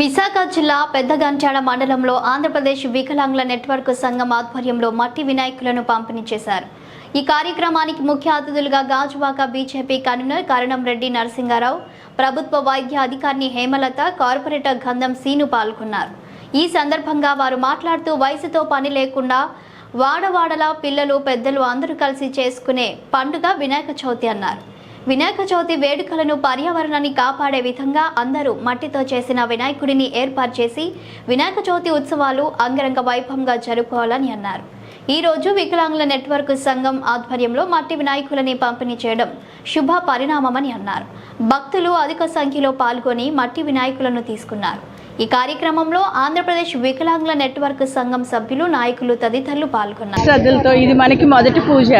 విశాఖ జిల్లా పెద్దగంచాడ మండలంలో ఆంధ్రప్రదేశ్ వికలాంగుల నెట్వర్క్ సంఘం ఆధ్వర్యంలో మట్టి వినాయకులను పంపిణీ చేశారు. ఈ కార్యక్రమానికి ముఖ్య అతిథులుగా గాజువాక బీజేపీ కన్వీనర్ కరణం రెడ్డి నరసింహారావు ప్రభుత్వ వైద్య అధికారిని హేమలత కార్పొరేటర్ గంధం సీను పాల్గొన్నారు. ఈ సందర్భంగా వారు మాట్లాడుతూ వయసుతో పని లేకుండా వాడవాడలా పిల్లలు పెద్దలు అందరూ కలిసి చేసుకునే పండుగ వినాయక చవితి అన్నారు. వినాయక చవితి వేడుకలను పర్యావరణాన్ని కాపాడే విధంగా అందరూ మట్టితో చేసిన వినాయకుడిని ఏర్పాటు చేసి వినాయక చవితి ఉత్సవాలు అంగరంగ వైభవంగా జరుపుకోవాలని అన్నారు. ఈ రోజు వికలాంగుల నెట్వర్క్ సంఘం ఆధ్వర్యంలో మట్టి వినాయకులని పంపిణీ చేయడం శుభ పరిణామమని అన్నారు. భక్తులు అధిక సంఖ్యలో పాల్గొని మట్టి వినాయకులను తీసుకున్నారు. ఈ కార్యక్రమంలో ఆంధ్రప్రదేశ్ వికలాంగుల నెట్వర్క్ సంఘం సభ్యులు నాయకులు తదితరులు పాల్గొన్నారు. శ్రద్ధలతో ఇది మనకి మొదటి పూజ.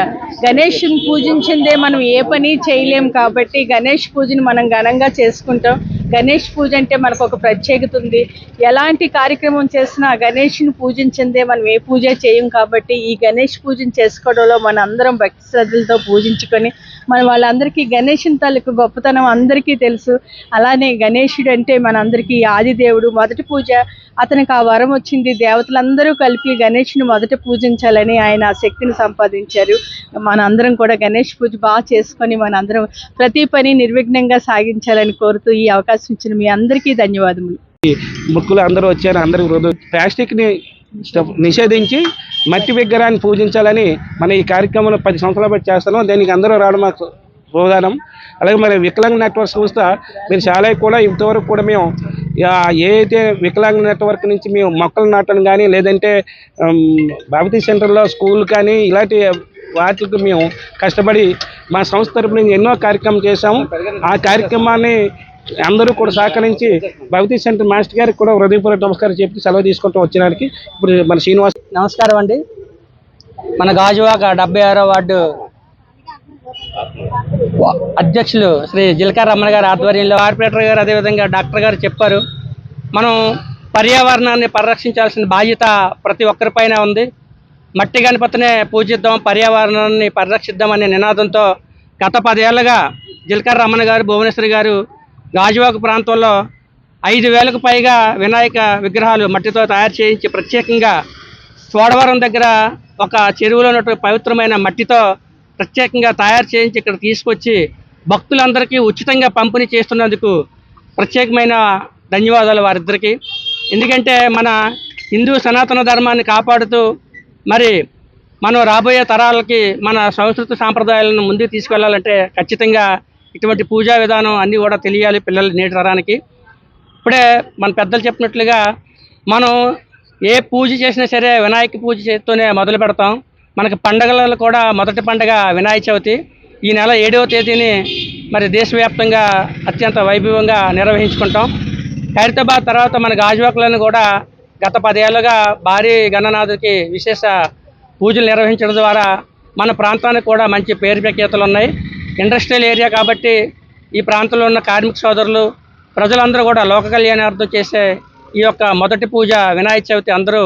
గణేష్ని పూజించిందే మనం ఏ పని చేయలేం కాబట్టి గణేష్ పూజని మనం ఘనంగా చేసుకుంటాం. గణేష్ పూజ అంటే మనకు ఒక ప్రత్యేకత ఉంది. ఎలాంటి కార్యక్రమం చేసినా గణేష్ని పూజించిందే మనం ఏ పూజ చేయం కాబట్టి ఈ గణేష్ పూజను చేసుకోవడంలో మన అందరం భక్తి శ్రద్ధలతో పూజించుకొని మన వాళ్ళందరికీ గణేషుని తాలూకు గొప్పతనం అందరికీ తెలుసు. అలానే గణేషుడు అంటే మనందరికీ ఆదిదేవుడు మొదటి పూజ అతనికి ఆ వరం వచ్చింది. దేవతలందరూ కలిపి గణేష్ని మొదట పూజించాలని ఆయన ఆ శక్తిని సంపాదించారు. మనందరం కూడా గణేష్ పూజ బాగా చేసుకొని మనందరం ప్రతి పని నిర్విఘ్నంగా సాగించాలని కోరుతూ ఈ అవకాశం ఇచ్చిన మీ అందరికీ ధన్యవాదములు. ముక్కులు అందరూ వచ్చారు అందరూ ప్లాస్టిక్ని నిషేధించి మట్టి విగ్రహాన్ని పూజించాలని మన ఈ కార్యక్రమంలో పది సంవత్సరాల బట్టి చేస్తున్నాం. దీనికి అందరూ రావడం మాకు ప్రోదానం అలాగే మరి వికలాంగ్ నెట్వర్క్ సంస్థ మీరు చాలా కూడా ఇంతవరకు కూడా మేము ఏదైతే వికలాంగ్ నెట్వర్క్ నుంచి మేము మొక్కలు నాటడం కానీ లేదంటే ఉమ్, సెంటర్లో స్కూల్ కానీ ఇలాంటి వాటికి మేము కష్టపడి మా సంస్థ తరపున ఎన్నో కార్యక్రమం చేశాము ఆ కార్యక్రమాన్ని అందరూ కూడా సహకరించి భక్తి సెంటర్ మాస్టర్ గారికి కూడా హృదయపూర్వక నమస్కారం చెప్పి సెలవు తీసుకుంటూ వచ్చినానికి ఇప్పుడు మన శ్రీనివాస్ నమస్కారం అండి. మన గాజువాక డెబ్బై ఆరో వార్డు అధ్యక్షులు శ్రీ జిలకా రమణ గారి ఆధ్వర్యంలో కార్పొరేటర్ గారు అదేవిధంగా డాక్టర్ గారు చెప్పారు. మనం పర్యావరణాన్ని పరిరక్షించాల్సిన బాధ్యత ప్రతి ఒక్కరిపైన ఉంది. మట్టి గణపతినే పూజిద్దాం పర్యావరణాన్ని పరిరక్షిద్దాం అనే నినాదంతో గత పదేళ్ళుగా జిలకర రమణ గారు భువనేశ్వరి గారు గాజువాక ప్రాంతంలో ఐదు వేలకు పైగా వినాయక విగ్రహాలు మట్టితో తయారు చేయించి ప్రత్యేకంగా చోడవరం దగ్గర ఒక చెరువులో ఉన్నటువంటి పవిత్రమైన మట్టితో ప్రత్యేకంగా తయారు చేయించి ఇక్కడ తీసుకొచ్చి భక్తులందరికీ ఉచితంగా పంపిణీ చేస్తున్నందుకు ప్రత్యేకమైన ధన్యవాదాలు వారిద్దరికీ. ఎందుకంటే మన హిందూ సనాతన ధర్మాన్ని కాపాడుతూ మరి మనం రాబోయే తరాలకి మన సంస్కృతి సాంప్రదాయాలను ముందుకు తీసుకెళ్ళాలంటే ఖచ్చితంగా ఇటువంటి పూజా విధానం అన్నీ కూడా తెలియాలి పిల్లలు నేటి తరానికి ఇప్పుడే మన పెద్దలు చెప్పినట్లుగా మనం ఏ పూజ చేసినా సరే వినాయక పూజ చేస్తూనే మొదలు పెడతాం. మనకి పండగలలో కూడా మొదటి పండగ వినాయక చవితి. ఈ నెల ఏడవ తేదీని మరి దేశవ్యాప్తంగా అత్యంత వైభవంగా నిర్వహించుకుంటాం. ఖైరతాబాద్ తర్వాత మన గాజువాకలను కూడా గత పదేళ్ళుగా భారీ గణనాథుడికి విశేష పూజలు నిర్వహించడం ద్వారా మన ప్రాంతానికి కూడా మంచి పేరు ప్రఖ్యాతలు ఉన్నాయి. ఇండస్ట్రియల్ ఏరియా కాబట్టి ఈ ప్రాంతంలో ఉన్న కార్మిక సోదరులు ప్రజలందరూ కూడా లోక కళ్యాణార్థం చేసే ఈ యొక్క మొదటి పూజ వినాయక చవితి అందరూ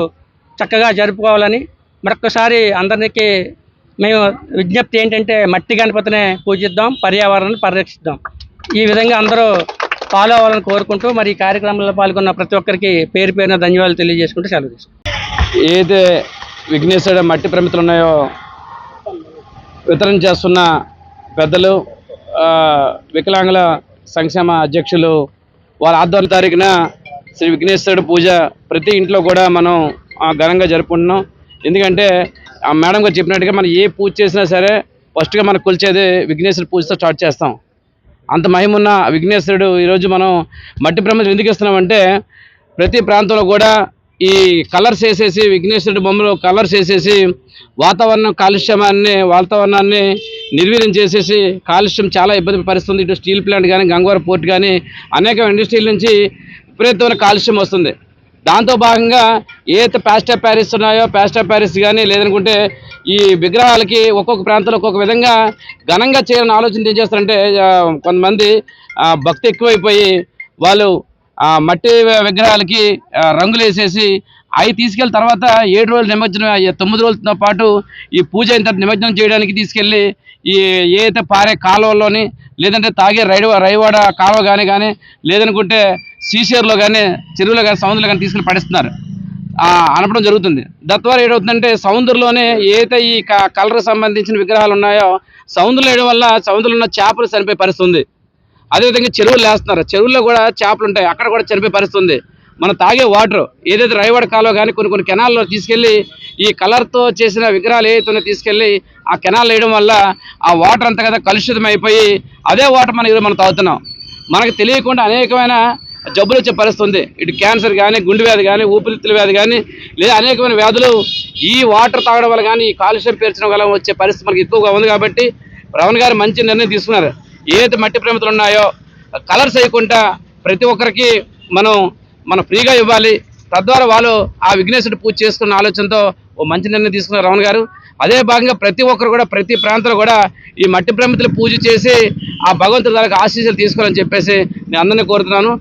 చక్కగా జరుపుకోవాలని మరొకసారి అందరికీ మేము విజ్ఞప్తి ఏంటంటే మట్టి గణపతినే పూజిద్దాం పర్యావరణాన్ని పరిరక్షిద్దాం. ఈ విధంగా అందరూ ఫాలో అవ్వాలని కోరుకుంటూ మరి ఈ కార్యక్రమంలో పాల్గొన్న ప్రతి ఒక్కరికి పేరు పేరున ధన్యవాదాలు తెలియజేసుకుంటూ సెలవు తీసుకుంటాం ఏదైతే విఘ్నేశ్వర మట్టి ప్రమితులు ఉన్నాయో వితరణ చేస్తున్న పెద్దలు వికలాంగుల సంక్షేమ అధ్యక్షులు వాళ్ళ ఆధ్వర్యం తారీఖున శ్రీ విఘ్నేశ్వరుడు పూజ ప్రతి ఇంట్లో కూడా మనం ఆ, ఘనంగా జరుపుకుంటున్నాం. ఎందుకంటే ఆ మేడం గారు చెప్పినట్టుగా మనం ఏ పూజ చేసినా సరే ఫస్ట్గా మనం కొలిచేది విఘ్నేశ్వరుడు పూజతో స్టార్ట్ చేస్తాం. అంత మహిమున్న విఘ్నేశ్వరుడు ఈరోజు మనం మట్టి ప్రమితులు ఎందుకు ఇస్తున్నామంటే ప్రతి ప్రాంతంలో కూడా ఈ కలర్స్ వేసేసి విఘ్నేశ్వరుడి బొమ్మలు కలర్స్ వేసేసి వాతావరణం కాలుష్యమాన్ని వాతావరణాన్ని నిర్వీర్యం చేసేసి కాలుష్యం చాలా ఇబ్బంది పరిస్తుంది. ఇటు స్టీల్ ప్లాంట్ కానీ గంగవరం పోర్ట్ కానీ అనేక ఇండస్ట్రీల నుంచి విపరీతమైన కాలుష్యం వస్తుంది. దాంతో భాగంగా ఏదైతే ప్యాస్టర్ ప్యారిస్ ఉన్నాయో ప్యాస్టర్ ప్యారిస్ కానీ లేదనుకుంటే ఈ విగ్రహాలకి ఒక్కొక్క ప్రాంతంలో ఒక్కొక్క విధంగా ఘనంగా చేయాలని ఆలోచన ఏం చేస్తారంటే కొంతమంది భక్తి ఎక్కువైపోయి వాళ్ళు మట్టి విగ్రహాలకి రంగులు వేసేసి అవి తీసుకెళ్ళిన తర్వాత ఏడు రోజులు నిమజ్జనం తొమ్మిది రోజులతో పాటు ఈ పూజ అయిన తర్వాత నిమజ్జనం చేయడానికి తీసుకెళ్ళి ఈ ఏదైతే పారే కాలువల్లోని లేదంటే తాగే రైడ్ రైవాడ కాలువ కానీ కానీ లేదనుకుంటే సీషేర్లో కానీ చెరువులో కానీ సముద్రంలో కానీ తీసుకెళ్ళి పడిస్తున్నారు. అనపడం జరుగుతుంది. దత్వారా ఏడవుతుందంటే సముద్రంలోనే ఏదైతే ఈ క- కలర్ సంబంధించిన విగ్రహాలు ఉన్నాయో సముద్రంలో వేయడం వల్ల సముద్రంలో ఉన్న చేపలు చనిపోయే పరిస్థితి ఉంది. అదేవిధంగా చెరువులు వేస్తున్నారు చెరువుల్లో కూడా చేపలు ఉంటాయి. అక్కడ కూడా చనిపోయే పరిస్థితి ఉంది. మనం తాగే వాటర్ ఏదైతే రైవాడ కాలువ కానీ కొన్ని కొన్ని కెనాల్లో తీసుకెళ్ళి ఈ కలర్తో చేసిన విగ్రహాలు ఏదైతే తీసుకెళ్ళి ఆ కెనాల్ వేయడం వల్ల ఆ వాటర్ అంతా కదా కలుషితం అయిపోయి అదే వాటర్ మనం ఈరోజు మనం తాగుతున్నాం. మనకు తెలియకుండా అనేకమైన జబ్బులు వచ్చే పరిస్థితి ఉంది. ఇటు క్యాన్సర్ కానీ గుండె వ్యాధి కానీ ఊపిరితిత్తుల వ్యాధి కానీ లేదా అనేకమైన వ్యాధులు ఈ వాటర్ తాగడం వల్ల కానీ ఈ కాలుష్యం పేర్చడం వల్ల వచ్చే పరిస్థితి మనకి ఎక్కువగా ఉంది కాబట్టి రమణ గారు మంచి నిర్ణయం తీసుకున్నారు. ఏదైతే మట్టి ప్రేమతలు ఉన్నాయో కలర్స్ వేయకుండా ప్రతి ఒక్కరికి మనం మనం ఫ్రీగా ఇవ్వాలి. తద్వారా వాళ్ళు ఆ విఘ్నేశ్వరుడు పూజ చేసుకున్న ఆలోచనతో ఓ మంచి నిర్ణయం తీసుకున్నారు రమణ గారు. అదే భాగంగా ప్రతి ఒక్కరు కూడా ప్రతి ప్రాంతంలో కూడా ఈ మట్టి ప్రమితులు పూజ చేసి ఆ భగవంతుడి ద్వారా ఆశీస్సులు తీసుకోవాలని చెప్పేసి నేను అందరినీ కోరుతున్నాను.